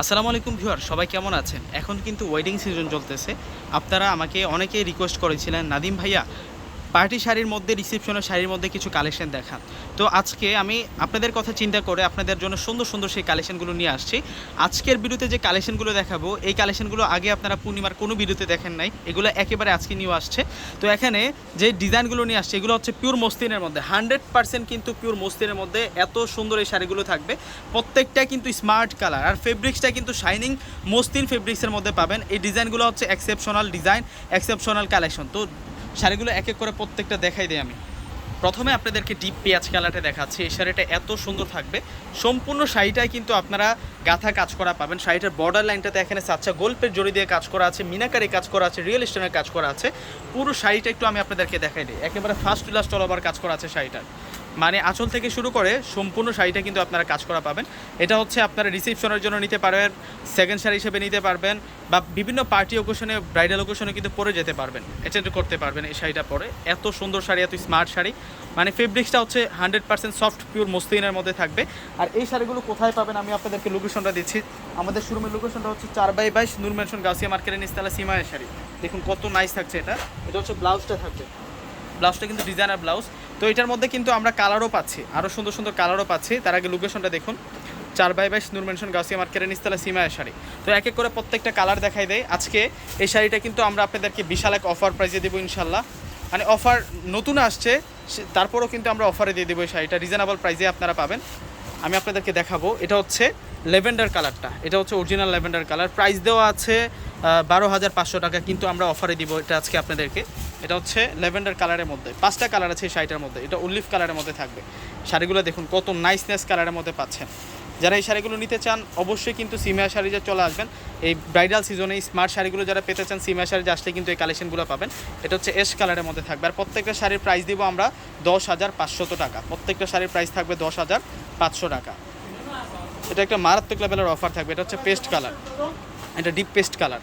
আসসালামু আলাইকুম ভিউয়ার, সবাই কেমন আছেন? এখন কিন্তু ওয়েডিং সিজন চলতেছে। আপনারা আমাকে অনেকেই রিকোয়েস্ট করেছিলেন, নাদিম ভাইয়া পার্টি শাড়ির মধ্যে, রিসেপশনের শাড়ির মধ্যে কিছু কালেকশন দেখান তো আজকে আমি আপনাদের কথা চিন্তা করে আপনাদের জন্য সুন্দর সুন্দর সেই কালেকশনগুলো নিয়ে আসছি। আজকের ভিডিওতে যে কালেকশনগুলো দেখাবো, এই কালেকশনগুলো আগে আপনারা পূর্ণিমার কোনো ভিডিওতে দেখেন নাই। এগুলো একেবারে আজকে নিয়ে আসছে। তো এখানে যে ডিজাইনগুলো নিয়ে আসছে, এগুলো হচ্ছে পিওর মস্তিনের মধ্যে। হান্ড্রেড পার্সেন্ট কিন্তু পিওর মস্তিনের মধ্যে এত সুন্দর এই শাড়িগুলো থাকবে। প্রত্যেকটা কিন্তু স্মার্ট কালার আর ফেব্রিক্সটা কিন্তু শাইনিং মস্তিন ফেব্রিক্সের মধ্যে পাবেন। এই ডিজাইনগুলো হচ্ছে এক্সেপশনাল ডিজাইন এক্সেপশনাল কালেকশন তো শাড়িগুলো এক এক করে প্রত্যেকটা দেখাই দিই আমি। প্রথমে আপনাদেরকে ডিপ পেঁয়াজ কালারটা দেখাচ্ছি। এই শাড়িটা এত সুন্দর থাকবে। সম্পূর্ণ শাড়িটাই কিন্তু আপনারা গাথা কাজ করা পাবেন। শাড়িটার বর্ডার লাইনটাতে এখানে সাচ্চা গল্পের জড়ি দিয়ে কাজ করা আছে, মিনাকারি কাজ করা আছে রিয়েল স্টোনের কাজ করা আছে। পুরো শাড়িটা একটু আমি আপনাদেরকে দেখাই দিই। একেবারে ফার্স্ট লাস্ট অল ওভার কাজ করা আছে শাড়িটার। মানে আঁচল থেকে শুরু করে সম্পূর্ণ শাড়িটা কিন্তু আপনারা কাজ করা পাবেন। এটা হচ্ছে আপনারা রিসেপশনের জন্য নিতে পারবেন সেকেন্ড শাড়ি হিসেবে নিতে পারবেন বা বিভিন্ন পার্টি ওকেশনে ব্রাইডাল ওকেশনে কিন্তু পরে যেতে পারবেন এটেন্ড করতে পারবেন এই শাড়িটা পরে। এত সুন্দর শাড়ি, এত স্মার্ট শাড়ি। মানে ফেব্রিক্সটা হচ্ছে হান্ড্রেড পার্সেন্ট সফট পিওর মসলিনের মধ্যে থাকবে। আর এই শাড়িগুলো কোথায় পাবেন আমি আপনাদেরকে লোকেশনটা দিচ্ছি। আমাদের শোরুমের লোকেশনটা হচ্ছে চার বাই বাইশ নূর মেনশন গাছিয়া মার্কেটের নিস্তালা সীমায়ের শাড়ি। দেখুন কত নাইস থাকছে এটা। এটা হচ্ছে ব্লাউজটা থাকবে ব্লাউজটা কিন্তু ডিজাইনার ব্লাউজ তো এটার মধ্যে কিন্তু আমরা কালারও পাচ্ছি, আরও সুন্দর সুন্দর কালারও পাচ্ছি। তার আগে লোকেশনটা দেখুন। চার বাই বাইশ নূর মেনশন গাছিয়া মার্কেটের নিস্তালা সীমায়ের শাড়ি। তো এক এক করে প্রত্যেকটা কালার দেখাই দেয়। আজকে এই শাড়িটা কিন্তু আমরা আপনাদেরকে বিশাল এক অফার প্রাইজে দেবো ইনশাল্লাহ মানে অফার নতুন আসছে তারপরেও কিন্তু আমরা অফারে দিয়ে দেবো এই শাড়িটা। রিজনেবল প্রাইজে আপনারা পাবেন। আমি আপনাদেরকে দেখাবো। এটা হচ্ছে লেভেন্ডার কালারটা এটা হচ্ছে অরিজিনাল লেভেন্ডার কালার প্রাইস দেওয়া আছে বারো হাজার পাঁচশো টাকা। কিন্তু আমরা অফারে দিব এটা আজকে আপনাদেরকে। এটা হচ্ছে লেভেন্ডার কালারের মধ্যে, পাঁচটা কালার আছে এই শাড়িটার মধ্যে, এটা উল্লিফ কালারের মধ্যে থাকবে। শাড়িগুলো দেখুন, কত নাইসনেস কালারের মধ্যে পাচ্ছেন। যারা এই শাড়িগুলো নিতে চান, অবশ্যই কিন্তু সিমিয়া শাড়িতে চলে আসবেন, এই ব্রাইডাল সিজনে এই স্মার্ট শাড়িগুলো যারা পেতে চান, সিমিয়া শাড়ি আসলে কিন্তু এই কালেকশনগুলো পাবেন। এটা হচ্ছে এস কালারের মধ্যে থাকবে। আর প্রত্যেকটা শাড়ির প্রাইস দিব আমরা দশ হাজার পাঁচশত টাকা। প্রত্যেকটা শাড়ির প্রাইস থাকবে দশ হাজার পাঁচশো টাকা। এটা একটা মারাত্মক লেভেলের অফার থাকবে। এটা হচ্ছে পেস্ট কালার এটা ডিপ পেস্ট কালার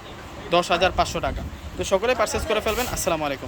দশ হাজার পাঁচশো টাকা। তো সকলে পারচেস করে ফেলবেন। আসসালামু আলাইকুম।